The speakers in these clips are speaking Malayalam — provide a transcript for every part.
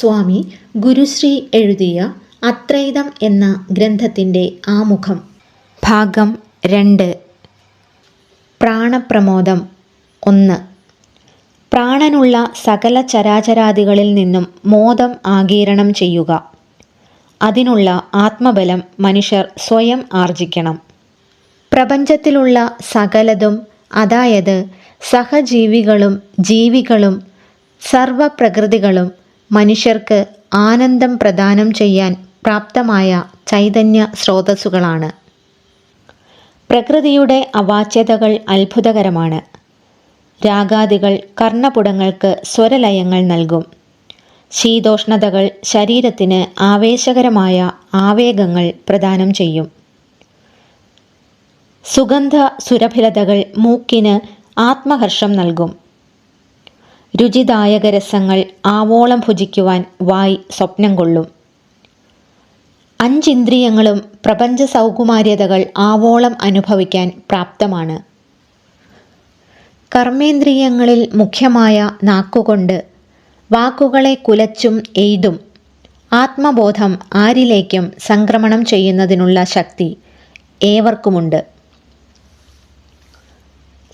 സ്വാമി ഗുരുശ്രീ എഴുതിയ അത്രൈതം എന്ന ഗ്രന്ഥത്തിന്റെ ആമുഖം. ഭാഗം രണ്ട്. പ്രാണപ്രമോദം ഒന്ന്. പ്രാണനുള്ള സകല ചരാചരാദികളിൽ നിന്നും മോദം ആകീരണം ചെയ്യുക. അതിനുള്ള ആത്മബലം മനുഷ്യർ സ്വയം ആർജിക്കണം. പ്രപഞ്ചത്തിലുള്ള സകലതും അതായത് സഹജീവികളും ജീവികളും സർവപ്രകൃതികളും മനുഷ്യർക്ക് ആനന്ദം പ്രദാനം ചെയ്യാൻ പ്രാപ്തമായ ചൈതന്യ സ്രോതസ്സുകളാണ്. പ്രകൃതിയുടെ അവാച്യതകൾ അത്ഭുതകരമാണ്. രാഗാദികൾ കർണപുടങ്ങൾക്ക് സ്വരലയങ്ങൾ നൽകും. ശീതോഷ്ണതകൾ ശരീരത്തിന് ആവേശകരമായ ആവേഗങ്ങൾ പ്രദാനം ചെയ്യും. സുഗന്ധ സുരഭിലതകൾ മൂക്കിന് ആത്മഹർഷം നൽകും. രുചിദായക രസങ്ങൾ ആവോളം ഭുജിക്കുവാൻ വായി സ്വപ്നം കൊള്ളും. അഞ്ചിന്ദ്രിയങ്ങളും പ്രപഞ്ച സൗകുമാര്യതകൾ ആവോളം അനുഭവിക്കാൻ പ്രാപ്തമാണ്. കർമ്മേന്ദ്രിയങ്ങളിൽ മുഖ്യമായ നാക്കുകൊണ്ട് വാക്കുകളെ കുലച്ചും എയ്തും. ആത്മബോധം ആരിലേക്കും സംക്രമണം ചെയ്യുന്നതിനുള്ള ശക്തി ഏവർക്കുമുണ്ട്.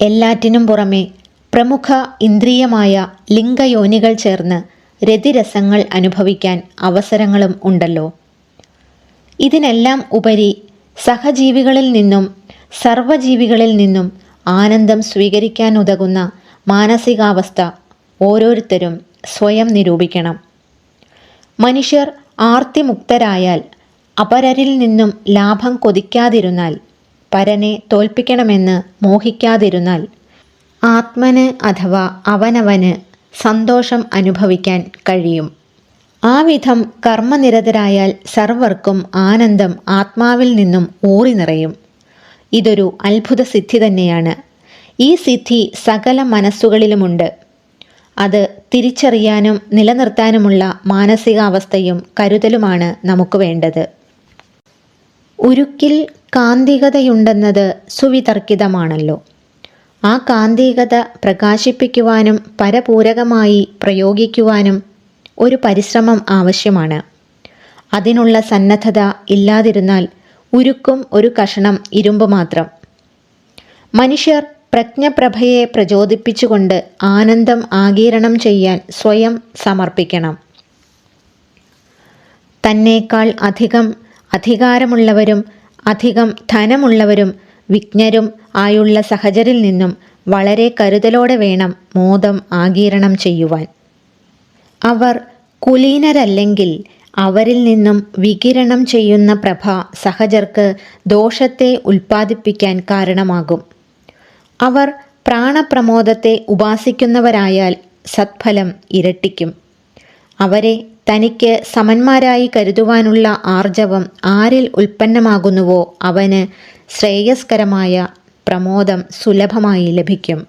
എല്ലാറ്റിനും പുറമെ പ്രമുഖ ഇന്ദ്രിയമായ ലിംഗയോനികൾ ചേർന്ന് രതിരസങ്ങൾ അനുഭവിക്കാൻ അവസരങ്ങളും ഉണ്ടല്ലോ. ഇതിനെല്ലാം ഉപരി സഹജീവികളിൽ നിന്നും സർവജീവികളിൽ നിന്നും ആനന്ദം സ്വീകരിക്കാനുതകുന്ന മാനസികാവസ്ഥ ഓരോരുത്തരും സ്വയം നിരൂപിക്കണം. മനുഷ്യർ ആർത്തിമുക്തരായാൽ അപരരിൽ നിന്നും ലാഭം കൊതിക്കാതിരുന്നാൽ പരനെ തോൽപ്പിക്കണമെന്ന് മോഹിക്കാതിരുന്നാൽ ആത്മന് അഥവാ അവനവന് സന്തോഷം അനുഭവിക്കാൻ കഴിയും. ആ വിധം കർമ്മനിരതരായാൽ സർവർക്കും ആനന്ദം ആത്മാവിൽ നിന്നും ഊറി നിറയും. ഇതൊരു അത്ഭുത സിദ്ധി തന്നെയാണ്. ഈ സിദ്ധി സകല മനസ്സുകളിലുമുണ്ട്. അത് തിരിച്ചറിയാനും നിലനിർത്താനുമുള്ള മാനസികാവസ്ഥയും കരുതലുമാണ് നമുക്ക് വേണ്ടത്. ഉരുക്കിൽ കാന്തികതയുണ്ടെന്നത് സുവിതർക്കിതമാണല്ലോ. ആ കാന്തികത പ്രകാശിപ്പിക്കുവാനും പരപൂരകമായി പ്രയോഗിക്കുവാനും ഒരു പരിശ്രമം ആവശ്യമാണ്. അതിനുള്ള സന്നദ്ധത ഇല്ലാതിരുന്നാൽ ഉരുക്കും ഒരു കഷണം ഇരുമ്പ് മാത്രം. മനുഷ്യർ പ്രജ്ഞപ്രഭയെ പ്രചോദിപ്പിച്ചുകൊണ്ട് ആനന്ദം ആഗീരണം ചെയ്യാൻ സ്വയം സമർപ്പിക്കണം. തന്നേക്കാൾ അധികം അധികാരമുള്ളവരും അധികം ധനമുള്ളവരും വിജ്ഞരും ആയുള്ള സഹചരിൽ നിന്നും വളരെ കരുതലോടെ വേണം മോദം ആഗീരണം ചെയ്യുവാൻ. അവർ കുലീനരല്ലെങ്കിൽ അവരിൽ നിന്നും വികിരണം ചെയ്യുന്ന പ്രഭ സഹജർക്ക് ദോഷത്തെ ഉൽപ്പാദിപ്പിക്കാൻ കാരണമാകും. അവർ പ്രാണപ്രമോദത്തെ ഉപാസിക്കുന്നവരായാൽ സത്ഫലം ഇരട്ടിക്കും. അവരെ തനിക്ക് സമന്മാരായി കരുതുവാനുള്ള ആർജവം ആരിൽ ഉൽപ്പന്നമാകുന്നുവോ അവന് ശ്രേയസ്കരമായ പ്രമോദം സുലഭമായി ലഭിക്കും.